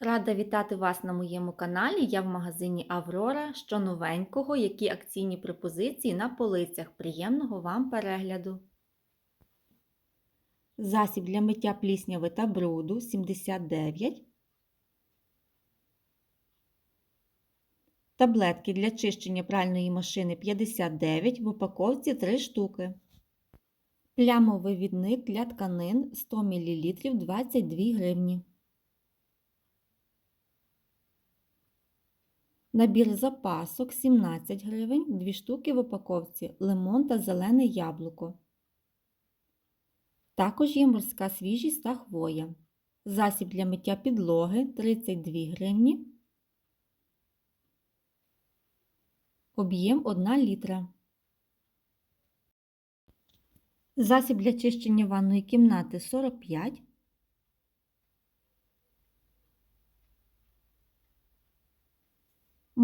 Рада вітати вас на моєму каналі. Я в магазині Аврора. Що новенького, які акційні пропозиції на полицях. Приємного вам перегляду. Засіб для миття плісняви та бруду 79. Таблетки для чищення пральної машини 59 в упаковці 3 штуки. Плямовий відник для тканин 100 мл 22 гривні. Набір запасок 17 гривень, 2 штуки в упаковці, лимон та зелене яблуко. Також є морська свіжість та хвоя. Засіб для миття підлоги 32 гривні. Об'єм 1 літра. Засіб для чищення ванної кімнати 45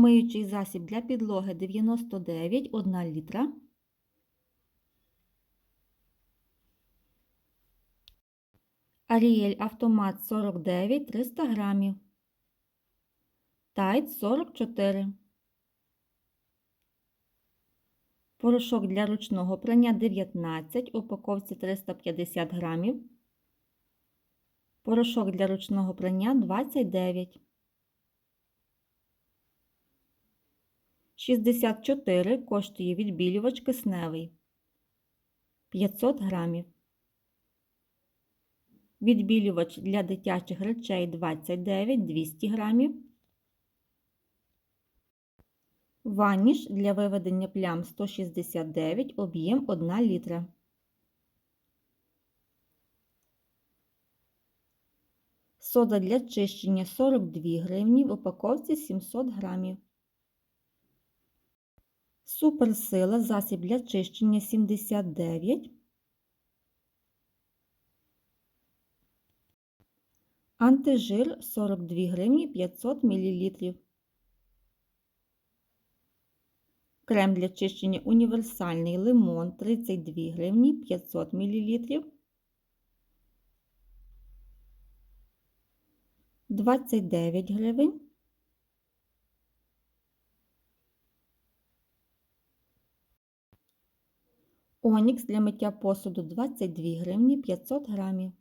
Миючий засіб для підлоги 99 1 літра. Аріель автомат 49 300 грамів. Тайт 44. Порошок для ручного прання 19, упаковці 350 грамів. Порошок для ручного прання 29. 64 коштує відбілювач кисневий 500 грамів. Відбілювач для дитячих речей 29 200 грамів. Ваніш для виведення плям 169, об'єм 1 літра. Сода для чищення 42 гривні, в упаковці 700 грамів. Суперсила засіб для чищення 79. Антижир 42 гривні 500 мл. Крем для чищення універсальний лимон 32 гривні 500 мл. 29 гривень. Онікс для миття посуду 22 гривні 500 грамів.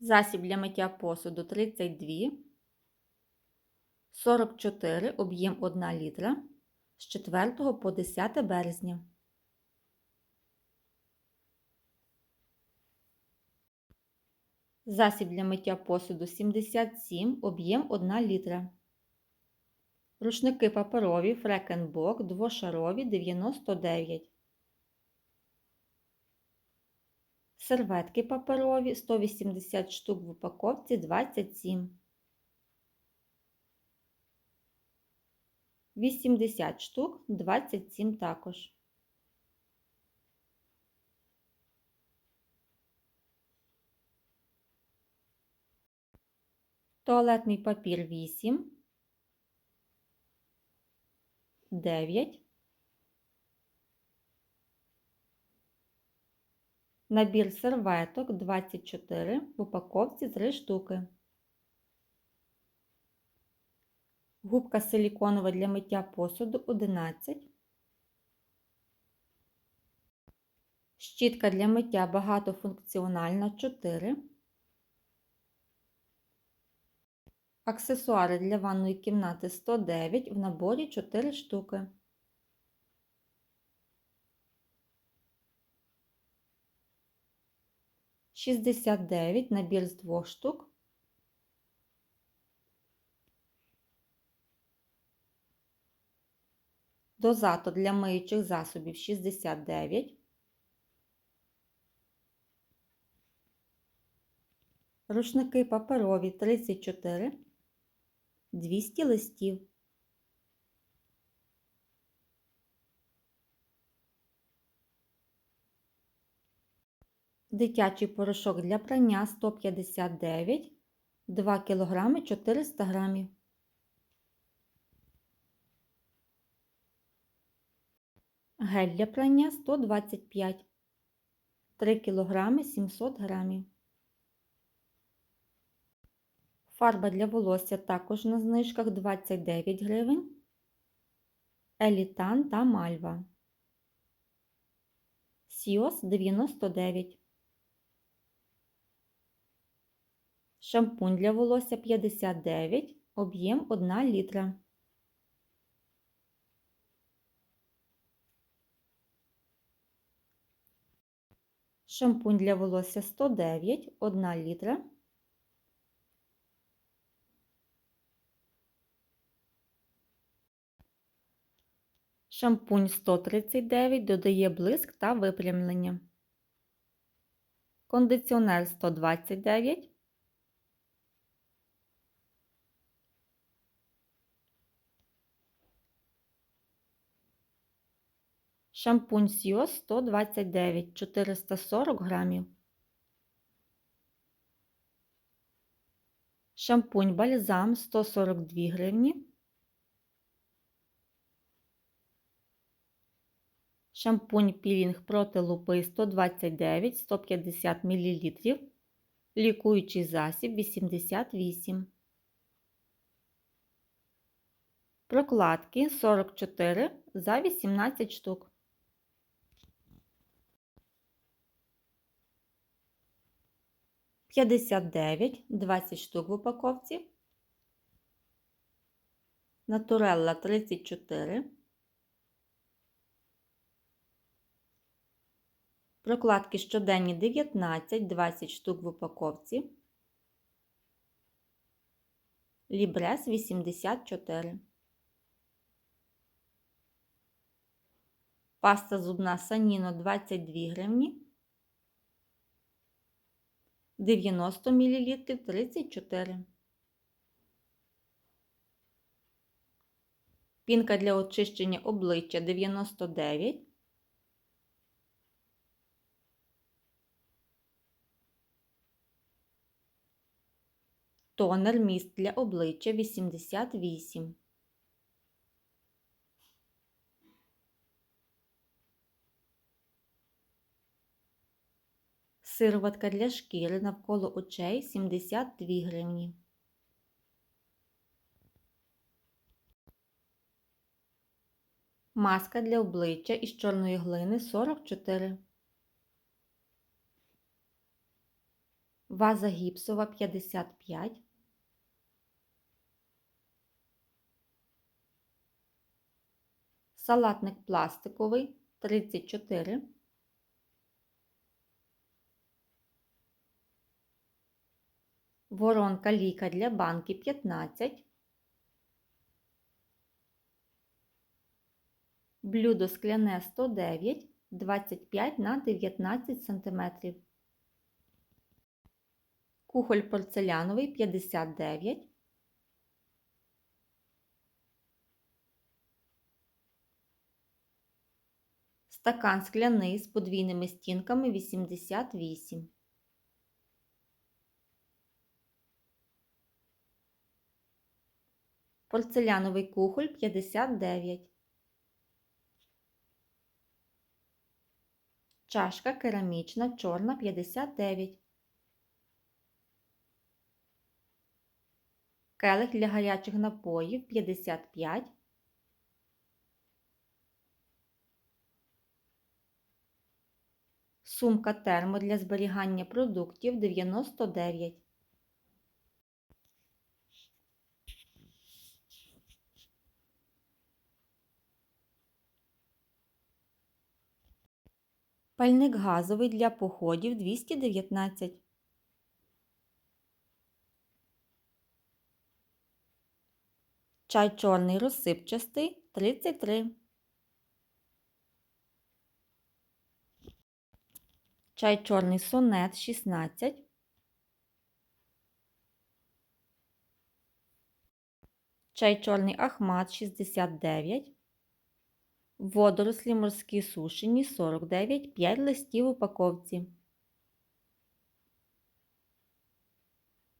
Засіб для миття посуду 32, 44, об'єм 1 літра з 4 по 10 березня. Засіб для миття посуду 77, об'єм 1 літра. Рушники паперові фрекенбок двошарові 99. Серветки паперові 180 штук в упаковці 27. 80 штук 27 також. Туалетний папір 8. 9. Набір серветок 24, в упаковці 3 штуки. Губка силіконова для миття посуду 11. Щітка для миття багатофункціональна 4. Аксесуари для ванної кімнати 109 в наборі 4 штуки. Шістдесят дев'ять набір з двох штук. Дозатор для миючих засобів 69. Рушники паперові 34. 200 листів. Дитячий порошок для прання 159, 2 кг 400 г. Гель для прання 125 3 кг 700 г. Фарба для волосся також на знижках 29 гривень. Елітан та мальва. Сіос 99. Шампунь для волосся 59, об'єм 1 літра. Шампунь для волосся 109, 1 літра. Шампунь 139 додає блиск та випрямлення. Кондиціонер 129. Шампунь Сіос 129 440 грамів. Шампунь бальзам 142 гривні. Шампунь пілінг проти лупи 129 150 мл. Лікуючий засіб 88. Прокладки 44 за 18 штук. П'ятдесят дев'ять, двадцять штук в упаковці. Натурелла 34. Прокладки щоденні 19, 20 штук в упаковці. Лібрес 84. Паста зубна Саніно 22 гривні. 90 мл 34. Пінка для очищення обличчя 99. Тонер міст для обличчя 88. Сироватка для шкіри навколо очей 72 гривні. Маска для обличчя із чорної глини 44. Ваза гіпсова 55. Салатник пластиковий 34. Воронка ліка для банки 15. Блюдо скляне 109, 25 на 19 см. Кухоль порцеляновий 59. Стакан скляний з подвійними стінками 88. Порцеляновий кухоль 59. Чашка керамічна чорна 59. Келих для гарячих напоїв 55. Сумка термо для зберігання продуктів 99. Пальник газовий для походів 219. Чай чорний розсипчастий 33. Чай чорний сонет 16. Чай чорний ахмат 69. Водорослі морські сушені 49, 5 листів упаковці.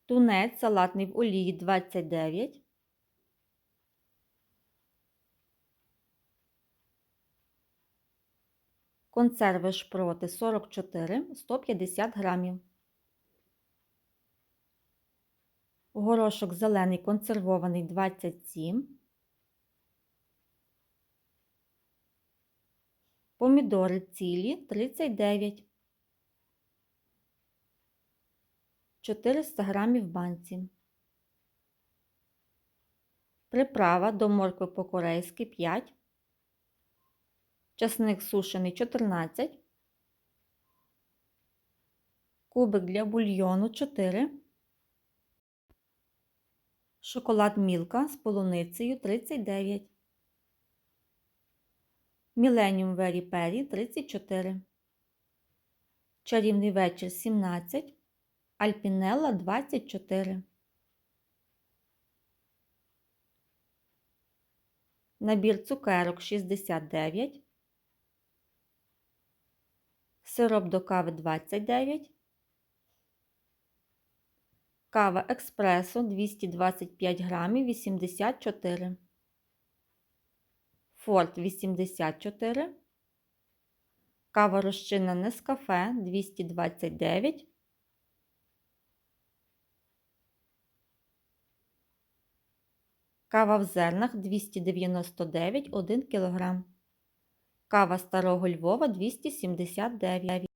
Тунець салатний в олії 29. Консерви шпроти 44 150 грамів. Горошок зелений консервований 27. Помідори цілі 39. 400 грамів банці. Приправа до моркви по-корейськи 5. Часник сушений 14. Кубик для бульйону 4. Шоколад Мілка з полуницею 39. Міленіум Вері Пері 34. Чарівний вечір 17. Альпінелла 24. Набір цукерок 69. Сироп до кави 29. Кава експресо 225 грамів 84. Форт 84. Кава розчинна Нескафе 229. Кава в зернах 299 1 кг. Кава старого Львова 279